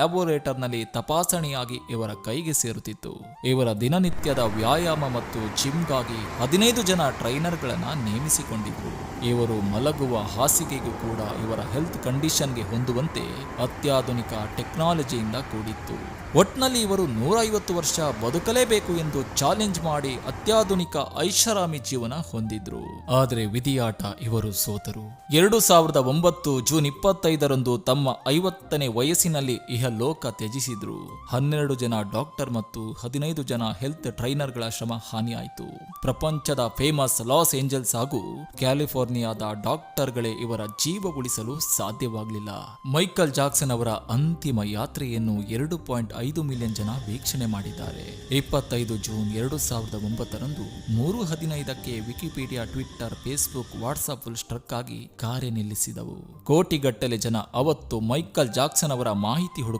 ಲ್ಯಾಬೋರೇಟರ್ನಲ್ಲಿ ತಪಾಸಣೆಯಾಗಿ ಇವರ ಕೈಗೆ ಸೇರುತ್ತಿತ್ತು. ಇವರ ದಿನನಿತ್ಯದ ವ್ಯಾಯಾಮ ಮತ್ತು ಜಿಮ್ಗಾಗಿ ಹದಿನೈದು ಜನ ಟ್ರೈನರ್ಗಳನ್ನ ನೇಮಿಸಿಕೊಂಡಿದ್ರು. ಇವರು ಮಲಗುವ ಹಾಸಿಗೆಗೂ ಕೂಡ ಇವರ ಹೆಲ್ತ್ ಕಂಡೀಷನ್ಗೆ ಹೊಂದುವಂತೆ ಅತ್ಯಾಧುನಿಕ ಟೆಕ್ನಾಲಜಿಯಿಂದ ಕೂಡಿತ್ತು. ಒಟ್ನಲ್ಲಿ ಇವರು ನೂರೈವತ್ತು ವರ್ಷ ಬದುಕಲೇಬೇಕು ಎಂದು ಚಾಲೆಂಜ್ ಮಾಡಿ ಅತ್ಯಾಧುನಿಕ ಐಷಾರಾಮಿ ಜೀವನ ಹೊಂದಿದ್ರು. ಆದರೆ ವಿಧಿಯಾಟ ಇವರು ಸೋತರು. ಎರಡು ಸಾವಿರದ ಒಂಬತ್ತು ಜೂನ್ ಇಪ್ಪತ್ತೈದರಂದು ತಮ್ಮ ಐವತ್ತನೇ ವಯಸ್ಸಿನಲ್ಲಿ ಇಹಲೋಕ ತ್ಯಜಿಸಿದ್ರು. ಹನ್ನೆರಡು ಜನ ಡಾಕ್ಟರ್ ಮತ್ತು ಹದಿನೈದು ಜನ ಹೆಲ್ತ್ ಟ್ರೈನರ್ಗಳ ಶ್ರಮ ಹಾನಿಯಾಯಿತು. ಪ್ರಪಂಚದ ಫೇಮಸ್ ಲಾಸ್ ಏಂಜಲ್ಸ್ ಹಾಗೂ ಕ್ಯಾಲಿಫೋರ್ನಿಯಾದ ಡಾಕ್ಟರ್ಗಳೇ ಇವರ ಜೀವ ಉಳಿಸಲು ಸಾಧ್ಯವಾಗಲಿಲ್ಲ. ಮೈಕಲ್ ಜಾಕ್ಸನ್ ಅವರ ಅಂತಿಮ ಯಾತ್ರೆಯನ್ನು ಎರಡು ಪಾಯಿಂಟ್ ಐದು ಮಿಲಿಯನ್ ಜನ ವೀಕ್ಷಣೆ ಮಾಡಿದ್ದಾರೆ. ಇಪ್ಪತ್ತೈದು ಜೂನ್ ಎರಡು ಸಾವಿರದ ಒಂಬತ್ತರಂದು ಮೂರು ಹದಿನೈದಕ್ಕೆ Wikipedia, Twitter, Facebook WhatsApp struck ಆಗಿ ಕಾರ್ಯ ನಿಲ್ಲಿಸಿದವು ಕೋಟಿಗಟ್ಟಲೆ ಜನ ಅವತ್ತು ಮೈಕಲ್ ಜಾಕ್ಸನ್ ಅವರ ಮಾಹಿತಿ ಹುಡುಕ